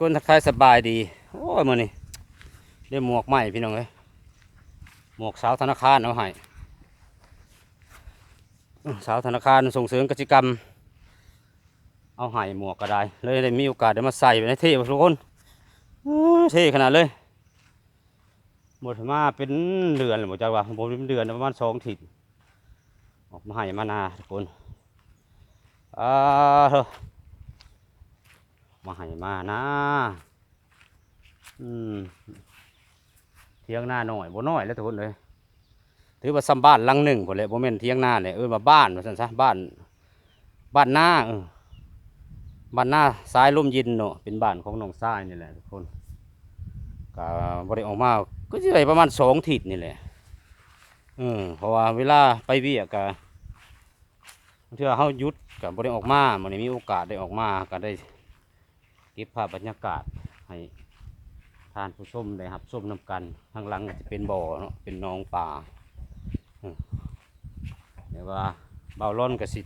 คนทักทายสบายดี โอ้ยมือนี้ได้หมวกใหม่พี่น้องเอ้ยหมวกสาวธนาคารเอาให้สาวธนาคารส่งเสริมกิจกรรม เอาให้หมวกก็ได้ เลยได้มีโอกาสได้มาใส่ไปในเท่ทุกคนเท่ขนาดเลยหมดมาเป็นเดือนเลยหมดจักว่าผมเป็นเดือนประมาณสองถิดออกมาให้มานาทุกคนอ่าเถอะ มาให้มานะ อืมเที่ยงหน้าหน่อยบ่น้อยแล้วทุกคนเลยถือว่าซ้ำบ้านหลังหนึ่งคนเลยบ่แม่นเที่ยงหน้าเลยเออมาบ้านว่าซั่นซะบ้าน บ้านหน้าเออบ้านหน้าซ้ายร่มยินเนาะเป็นบ้านของน้องซ้ายนี่แหละทุกคนก็บ่ได้ออกมาก็สิได้ประมาณสองทิศนี่แหละเออเพราะว่าเวลาไปเวียกก็เทื่อเฮายุดก็บ่ได้ออกมาบ่ได้มีโอกาสได้ออกมาก็ได้ เก็บภาพบรรยากาศให้ทานผู้ชมได้รับชมนำกันข้างหลังก็จะเป็นบ่อเนาะเป็นหนองป่าเดี๋ยวว่าเบาร้อนก็สิ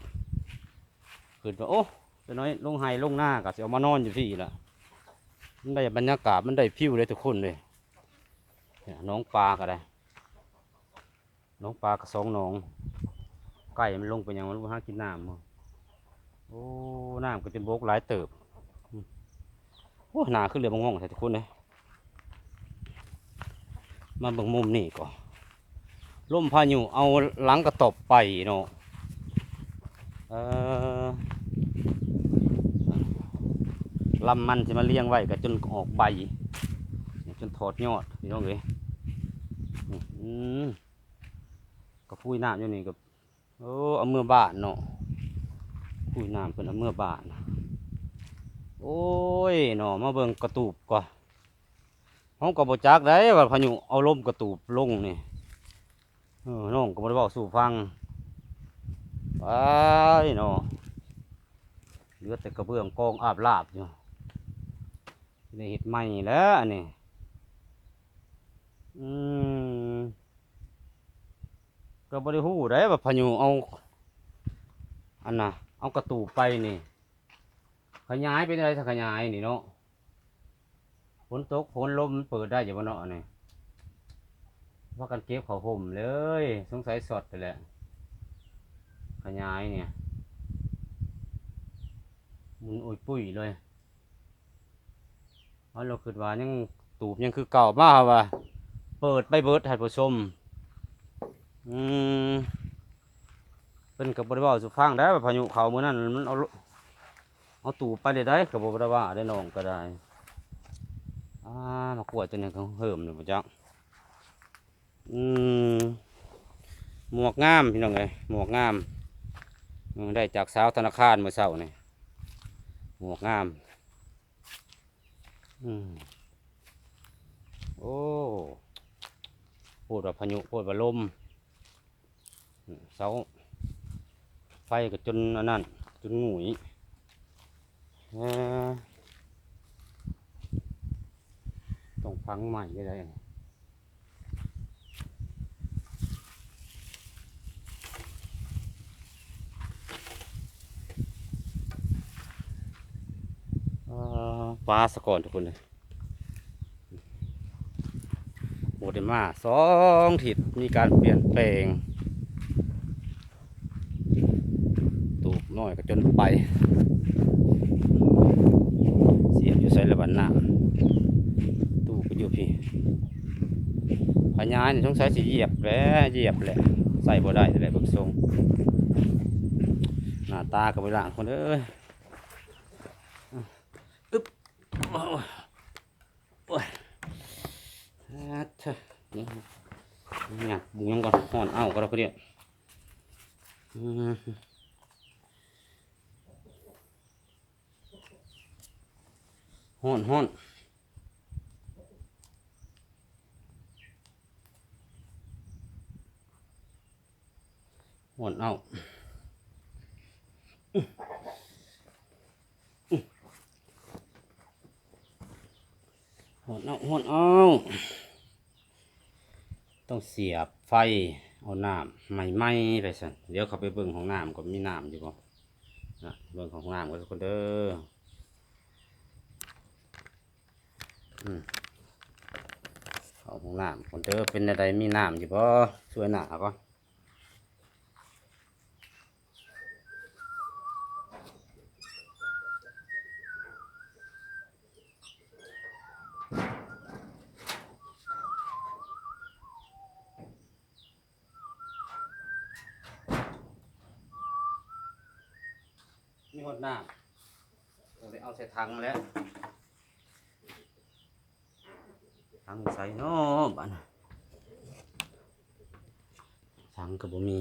ขึ้นว่าโอ้ตัวน้อยลงไห้ลงหน้าก็สิเอามานอนอยู่ที่ละมันได้บรรยากาศมันได้พิวเลยทุกคนเลยน้องปลาก็ได้น้องปลากระสองหนองไก่มันลงไปยังมันลงหากินน้ำโอ้น้ำก็จนบกหลายเติบ โอ้หนาขึ้นเรือมงงใส่ทุกคนเลยมาบิ่งมุมนี่ก่อนล่มพายุเอาหลังกระตบไปเนาะเออลำมันจะมาเลี้ยงไว้ก็จนออกใบ จนถอดยอดพี่น้องเอ้ยอืมก็พุ้ยน้ำอยู่นี่ก็โอ้เอาเมื่อบานเนาะพุ้ยน้ำเพิ่นเอาเมื่อบาน โอ้ยหนอมาเบิ่งกระตูบก่อนห้องกับบจักได้ว่าพายุเอาลมกระตูบลงนี่น้องก็บ่ได้บอกสู่ฟังไปหนอเหลือแต่กระเบื้องกองอาบลาบอยู่ในเห็ดใหม่แล้วอันนี้อืมก็บ่ได้ฮู้ได้ว่าพายุเอาอันน่ะเอากระตูบไปนี่ ขยายเป็นอะไรถ้าขยายนี่เนาะฝนตกฝนลมมันเปิดได้อยู่บนเนาะนี่ว่ากันเก็บเขาห่มเลย สงสัยสดไปแหละขยายเนี่ยมุนอุยปุ้ยเลยเพราะเราคิดว่ายังตูบยังคือเก่ามากว่าเปิดไปเบิดให้ผู้ชมอืมเป็นกับบริวารสุฟังได้ว่าพายุเขาเมื่อนั้นมันเอา เอาตูไปได้ได้กับบ่ได้ว่าได้น้องก็ได้อ่ามากวดจนเนี่ยเขาเหิมเลยพ่จักอืมหมวกงามพี่น้องเอ้ยหมวกงามได้จากสาวธนาคารเมื่อเช้านี่หมวกงามอืมโอ้พูดว่าพายุพูดว่าลมเสาไฟก็จนอันนั้นจนหงุย ต้องฟังใหม่ก็ได้ปลาสะก่อนทุกคนเลยหมดมาสองทิศมีการเปลี่ยนแปลง ตูบน้อยก็จนไป เสียบ อยู่ใส่ระบันน้ำตู้ก็อยู่พี่พญานี่สงสัยสิเหยียบแล้วเหยียบแหละใส่บ่ได้แต่แหละเบิกทรงหน้าตากับเวลาคนเอ้ยอึ๊บโอ้ยโอ้ยอ่าเนี่ยบุ้งยังก่อนห่อนเอ้าก็แล้วก็เดียว อืมฮ้อนฮ้อนฮ้อนเอาอื้ออื้อฮ้อนเอาฮ้อนเอาต้องเสียบไฟเอาน้ำไม่ไหมไปสันเดี๋ยวเขาไปเบิ่งของน้ำก็มีน้ำอยู่บ่นะเบิ่งของน้ำก็ทุกคนเด้อ อืม เข้าห้องน้ำคนเด้อเป็นอะไรมีน้ำอยู่บ่ช่วยหนาก่อนมีหดน้ำเราได้เอาใส่ถังแล้ว ทางใส่เนาะบ้านทางก็บ่มี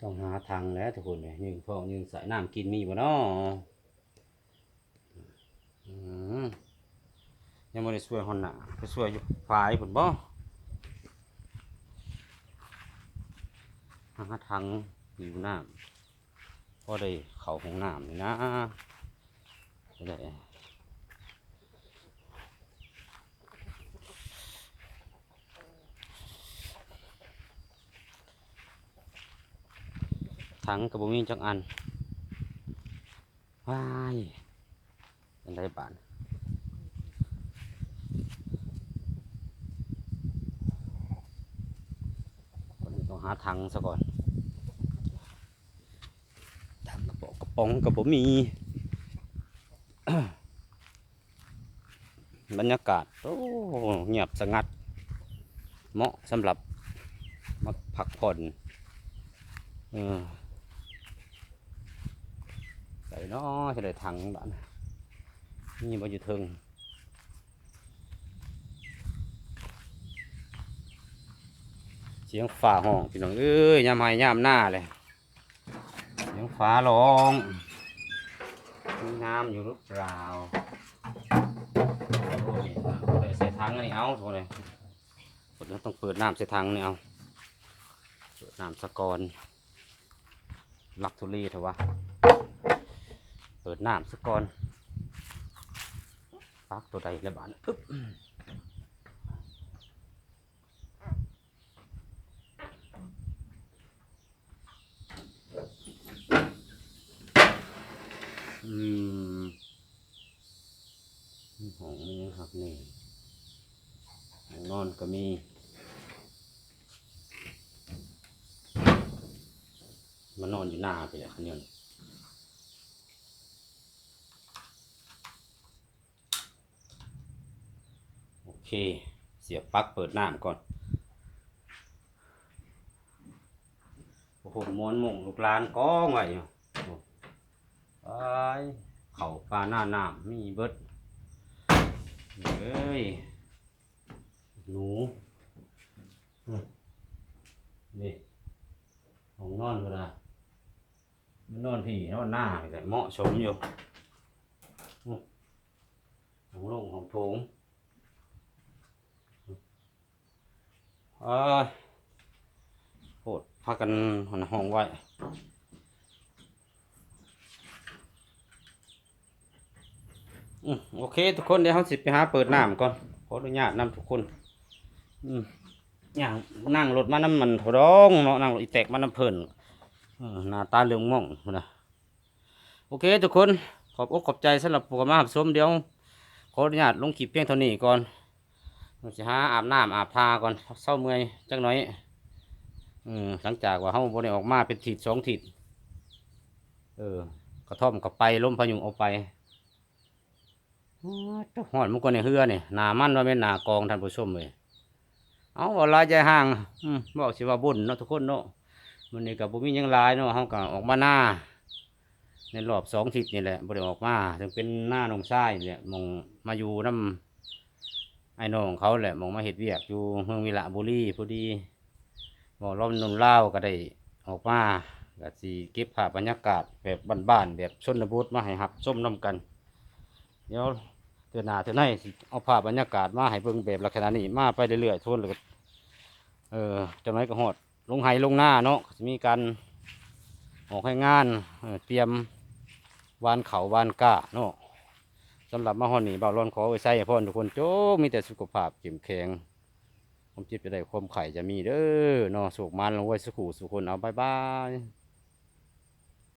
ต้องหาทางแล้วทุกคนเลยยิงพ่อยิงใส่น้ำกินมีบ่เนาะอยังไม่ได้ช่วยหอนหนาไปช่วยอยู่ฝายผุนบ่หาทางอยู่น้ำพอได้เขาห้องน้ำนี่นะจะได้ ถังกับบุมีจักอันว้ายเป็นไรบ้านคนนี้ต้องหาถังซะก่อนถังกระป๋องกระป๋องกับบุมี บรรยากาศโอ้เงียบสงัด เหมาะสำหรับมาพักผ่อน เออ ส่เนาะจะได้ถังบ้านนี่บ่อยู่เทึงเสียงฟ้าห้องพี่น้องเอ้ยยามไห้ยามหน้าเลยเสียงฟ้าร้องมีน้ำอยู่หรือเปล่าโอ้ยเอาเลยใส่ถังอันนี้เอาทุกคนเลยต้องเปิดน้ำใส่ถังนี่เอาเปิดน้ำสะกอนลักทุลีเถอะวะ เปิดน้ำสักก่อนปักตัวใดแล้วบานอึ๊บอืมมีห้องนี้ครับนี่ห้องนอนก็มีมานอนอยู่หน้าไปเลยคันนี้ เค เสียบปลั๊กเปิดน้ำก่อน โอ้โหม้วนหมงลูกลานก้องไว้อยู่ไอเข่าปลาหน้าน้ำมีเบิดเอ้ย หนูนี่ของนอนก็ได้มันนอนพี่นอนหน้าแต่เหมาะสมอยู่ของลงของโถง ออโหดพากันหันห้องไว้อืมโอเค ทุกคนเดี๋ยวเราสิไปหาเปิดน้ำก่อนขออนุญาตนำทุกคนอืมอย่างนั่งรถมาน้ำมันถดองเนาะนั่งรถอีแตกมาน้ำเพลินหน้าตาเหลืองม่องนะโอเค ทุกคนขอบอกขอบใจสำหรับโปรแกรมมาหับชมเดี๋ยวขออนุญาตลงคลิปเพียงเท่านี้ก่อน เราจะหาอาบน้ำอาบทาก่อนเศร้าเมื่อยจักหน่อยอืมหลังจากว่าเขาบได้ออกมาเป็นถิดสองถิดเออ กระท่อมกับไปล้มพยุเอาไปอ้าวหอดมันก็ในเฮือนี่หนามันว่าเป็นหนากองท่านผู้ชมเลยเอาว่าลายใจห่างอืมบอกสิว่าบุญเนาะทุกคนเนาะมันนี่กับบุมียังลายเนาะเขาก็ออกมาหน้า ในรอบสองทิศนี่แหละบริออกมาถึงเป็นหน้าหนองทรายเนี่ยมองมาอยู่น้ำ ไอ้น้องเขาแหละมองมาเห็ดเวียกอยู่เมืองวิระบุรีพอดีบอกรอบนุนเล่าก็ได้ออกมาก็สิเก็บภาพบรรยากาศแบบบ้านๆแบบชนบทมาให้หับส้มน้ำกัน เดี๋ยวเตือนหน้าเตือนในสิเอาภาพบรรยากาศมาให้เบิ่งแบบลักษณะนี้มาไปเรื่อยๆทวนเลยก็เออจะไม่ก็หอดลงไห้ลงหน้าเนาะจะมีการออกให้งานเออเตรียมวานเขาวานก้าเนาะ สำหรับมาฮอนนี่บ่าวร้อนขอไว้ใส่พ่อทุกคนโจ้มีแต่สุขภาพเข้มแข็งผมจิตจะได้ความไข่จะมีเด้อเนาะสุขมันลงไว้สุขูสุขคนเอาบายบาย